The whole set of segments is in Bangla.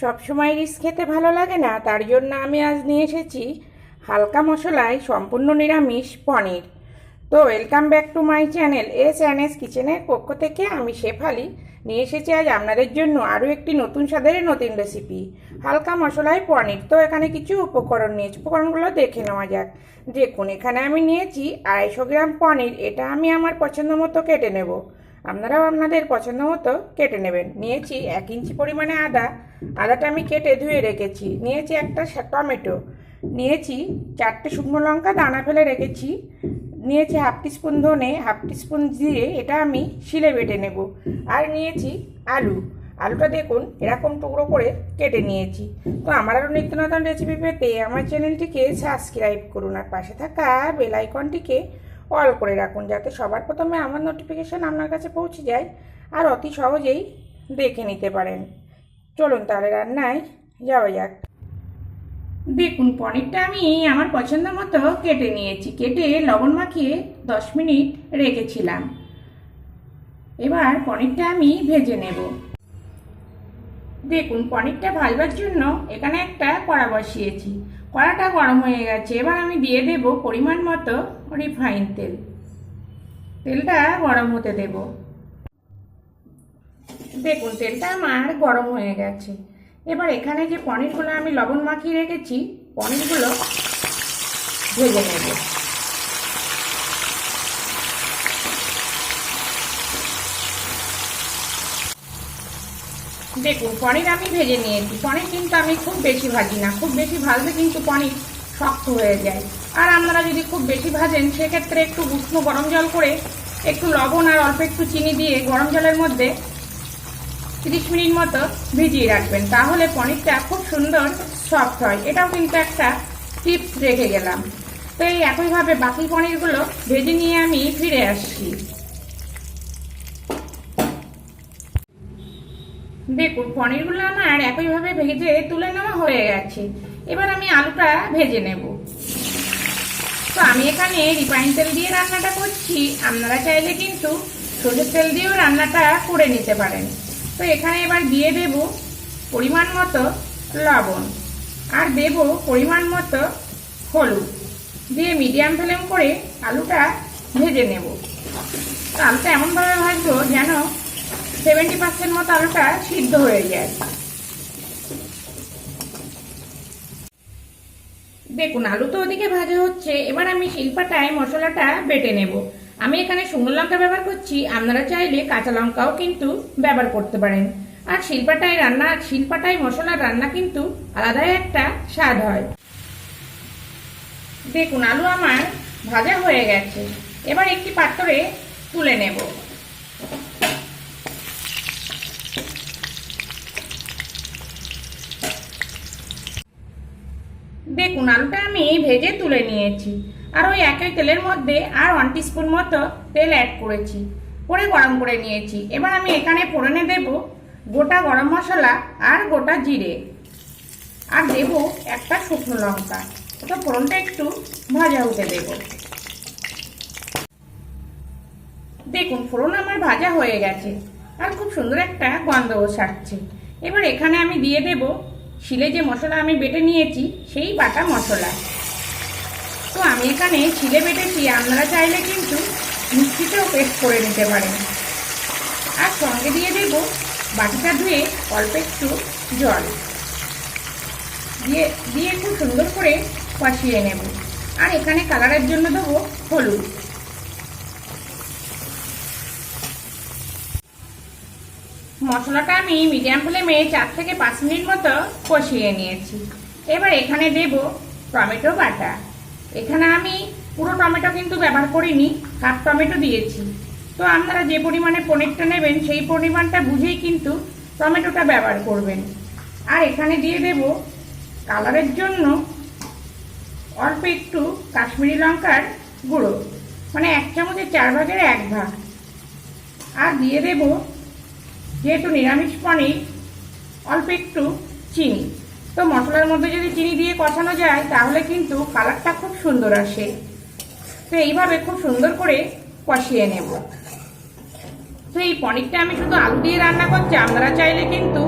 সবসময় রিস খেতে ভালো লাগে না, তার জন্য আমি আজ নিয়ে এসেছি হালকা মশলায় সম্পূর্ণ নিরামিষ পনির। তো welcome back to my channel S and S কিচেনের পক্ষ থেকে আমি শেফালি। নিয়ে এসেছি আজ আপনাদের জন্য আরও একটি নতুন স্বাদের নতুন রেসিপি হালকা মশলায় পনির। তো এখানে কিছু উপকরণ নিয়েছি। উপকরণগুলো দেখে নেওয়া যাক। দেখুন, এখানে আমি নিয়েছি আড়াইশো গ্রাম পনির। এটা আমি আমার পছন্দ মতো কেটে নেব। আপনারাও আপনাদের পছন্দ মতো কেটে নেবেন। নিয়েছি এক ইঞ্চি পরিমাণে আদা। আদাটা আমি কেটে ধুয়ে রেখেছি। নিয়েছি একটা টমেটো। নিয়েছি চারটে শুকনো লঙ্কা, দানা ফেলে রেখেছি। নিয়েছি হাফ টিস্পুন ধনে, হাফ টিস্পুন দিয়ে এটা আমি শিলে বেটে নেব। আর নিয়েছি আলু। আলুটা দেখুন, এরকম টুকরো করে কেটে নিয়েছি। তো আমার আরও নিত্য নতুন রেসিপি পেতে আমার চ্যানেলটিকে সাবস্ক্রাইব করুন। আর পাশে থাকা বেল আইকনটিকে অল করে রাখুন যাতে সবার প্রথমে আমার নোটিফিকেশান আপনার কাছে পৌঁছে যায় আর অতি সহজেই দেখে নিতে পারেন। চলুন তাহলে রান্নায় যাওয়া যাক। দেখুন, পনিরটা আমি আমার পছন্দ মতো কেটে নিয়েছি। কেটে লবণ মাখিয়ে দশ মিনিট রেখেছিলাম। এবার পনিরটা আমি ভেজে নেব। দেখুন, পনিরটা ভাজবার জন্য এখানে একটা কড়া বসিয়েছি। কড়াটা গরম হয়ে গেছে, এবার আমি দিয়ে দেব পরিমাণ মতো রিফাইন তেল। তেলটা গরম হতে দেব। দেখুন, তেলটা আমার গরম হয়ে গেছে। এবার এখানে যে পনিরগুলো আমি লবণ মাখিয়ে রেখেছি, পনিরগুলো ভেজে নেব। দেখুন, পনির আমি ভেজে নিয়েছি। পনির কিন্তু আমি খুব বেশি ভাজি না। খুব বেশি ভাজলে কিন্তু পনির শক্ত হয়ে যায়। আর আপনারা যদি খুব বেশি ভাজেন, সেক্ষেত্রে একটু উষ্ণ গরম জল করে একটু লবণ আর অল্প একটু চিনি দিয়ে গরম জলের মধ্যে তিরিশ মিনিট মতো ভিজিয়ে রাখবেন। তাহলে পনিরটা খুব সুন্দর সফট হয়। এটাও কিন্তু একটা টিপস রেখে গেলাম। তো এই একইভাবে বাকি পনিরগুলো ভেজে নিয়ে আমি ফিরে আসছি। দেখুন, পনিরগুলো আমার একইভাবে ভেজে তুলে নেওয়া হয়ে গেছে। এবার আমি আলুটা ভেজে নেব। তো আমি এখানে রিফাইন তেল দিয়ে রান্নাটা করছি। আপনারা চাইলে কিন্তু সরষের তেল দিয়েও রান্নাটা করে নিতে পারেন। তো এখানে এবার দিয়ে দেব পরিমাণ মতো লবণ। আর দেব পরিমাণ মতো হলুদ। দিয়ে মিডিয়াম ফ্লেম করে আলুটা ভেজে নেব। তো আলুটা এমনভাবে ভাজবো যেন সেভেন্টি পার্সেন্ট মতো আলুটা সিদ্ধ হয়ে যায় দেখুন, আলু তো ওদিকে ভাজা হচ্ছে। এবার আমি শিল্পাটায় মশলাটা বেটে নেব। আমি এখানে শুকনো লঙ্কা ব্যবহার করছি। আপনারা চাইলে কাঁচা লঙ্কাও কিন্তু ব্যবহার করতে পারেন। আর শিল্পাটায় রান্না, শিল্পাটায় মশলার রান্না কিন্তু আলাদাই একটা স্বাদ হয়। দেখুন, আলু আমার ভাজা হয়ে গেছে। এবার একটি পাত্রে তুলে নেব। দেখুন আলুটা আমি ভেজে তুলে নিয়েছি। আর ওই একই তেলের মধ্যে আর ওয়ান টিস্পুন মতো তেল অ্যাড করেছি। করে গরম করে নিয়েছি। এবার আমি এখানে ফোড়নে দেব গোটা গরম মশলা আর গোটা জিরে। আর দেব একটা শুকনো লঙ্কা। ওটা ফোড়নটা একটু ভাজা হতে দেব। দেখুন, ফোড়ন আমার ভাজা হয়ে গেছে। আর খুব সুন্দর একটা গন্ধও ছাড়ছে এবার এখানে আমি দিয়ে দেব শিলে যে মশলা আমি বেটে নিয়েছি, সেই বাটা মশলা। তো আমি এখানে শিলে বেটেছি, আপনারা চাইলে কিন্তু মিষ্টিতেও পেস্ট করে নিতে পারেন। আর সঙ্গে দিয়ে দেব বাটিটা ধুয়ে অল্প একটু জল। দিয়ে দিয়ে খুব সুন্দর করে কষিয়ে নেব। আর এখানে কালারের জন্য দেবো হলুদ। মশলাটা আমি মিডিয়াম ফ্লেমে চার থেকে পাঁচ মিনিট মতো কষিয়ে নিয়েছি। এবার এখানে দেব টমেটো বাটা। এখানে আমি পুরো টমেটো কিন্তু ব্যবহার করিনি হাফ টমেটো দিয়েছি। তো আপনারা যে পরিমাণে পনিরটা নেবেন, সেই পরিমাণটা বুঝেই কিন্তু টমেটোটা ব্যবহার করবেন। আর এখানে দিয়ে দেব কালারের জন্য অল্প একটু কাশ্মীরি লঙ্কার গুঁড়ো মানে এক চামচের চার ভাগের এক ভাগ। আর দিয়ে দেবো যেহেতু নিরামিষ পনির, অল্প একটু চিনি। তো মশলার মধ্যে যদি চিনি দিয়ে কষানো যায়, তাহলে কিন্তু কালারটা খুব সুন্দর আসে। তো এইভাবে খুব সুন্দর করে কষিয়ে নেব। তো এই পনিরটা আমি শুধু আলু দিয়ে রান্না করছি, আপনারা চাইলে কিন্তু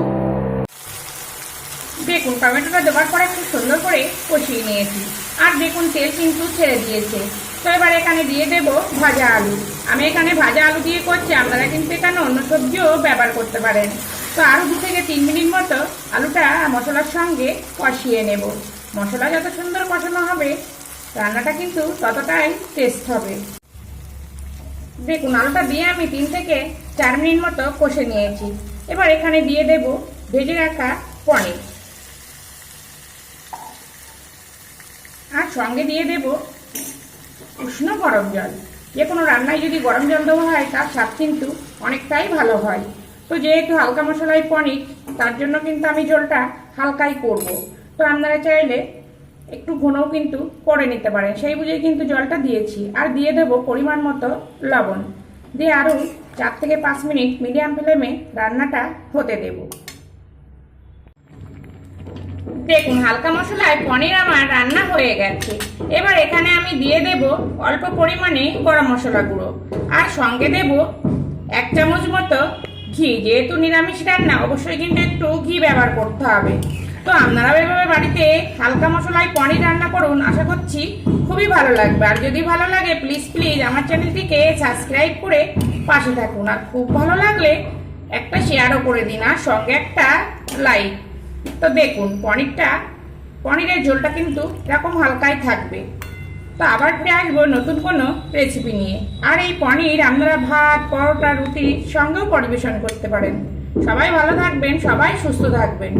দেখুন, টমেটোটা দেওয়ার পরে খুব সুন্দর করে কষিয়ে নিয়েছি। আর দেখুন, তেল কিন্তু ছেড়ে দিয়েছে। তো এবার এখানে দিয়ে দেব ভাজা আলু। আমি এখানে ভাজা আলু দিয়ে করছি, আপনারা কিন্তু এখানে অন্য সবজিও ব্যবহার করতে পারেন। তো আরও দু থেকে তিন মিনিট মতো আলুটা মশলার সঙ্গে কষিয়ে নেব। মশলা যত সুন্দর কষানো হবে, রান্নাটা কিন্তু ততটাই টেস্ট হবে। দেখুন, আলুটা দিয়ে আমি তিন থেকে চার মিনিট মতো কষে নিয়েছি। এবার এখানে দিয়ে দেব ভেজে রাখা পনির। আর সঙ্গে দিয়ে দেব উষ্ণ গরম জল। যে কোনো রান্নায় যদি গরম জল দেওয়া হয়, তার স্বাদ কিন্তু অনেকটাই ভালো হয়। তো যেহেতু হালকা মশলাই পনির, তার জন্য কিন্তু আমি জলটা হালকাই করব। তো আপনারা চাইলে একটু ঘনও কিন্তু করে নিতে পারেন। সেই বুঝেই কিন্তু জলটা দিয়েছি। আর দিয়ে দেবো পরিমাণ মতো লবণ। দিয়ে আরও চার থেকে পাঁচ মিনিট মিডিয়াম ফ্লেমে রান্নাটা হতে দেবো। দেখুন, হালকা মশলায় পনির আমার রান্না হয়ে গেছে। এবার এখানে আমি দিয়ে দেব অল্প পরিমাণে গরম মশলা গুঁড়ো। আর সঙ্গে দেব এক চামচ মতো ঘি। যেহেতু নিরামিষ রান্না, অবশ্যই কিন্তু একটু ঘি ব্যবহার করতে হবে। তো আপনারাও এভাবে বাড়িতে হালকা মশলায় পনির রান্না করুন, আশা করছি খুবই ভালো লাগবে। আর যদি ভালো লাগে প্লিজ প্লিজ আমার চ্যানেলটিকে সাবস্ক্রাইব করে পাশে থাকুন। আর খুব ভালো লাগলে একটা শেয়ারও করে দিন, আর সঙ্গে একটা লাইক তো দেখুন, পনিরটা, পনিরের ঝোলটা কিন্তু এরকম হালকাই থাকবে। তো আবার ফিরে আসব নতুন কোনো রেসিপি নিয়ে। আর এই পনির আপনারা ভাত, পরোটা রুটির সঙ্গেও পরিবেশন করতে পারেন। সবাই ভালো থাকবেন, সবাই সুস্থ থাকবেন।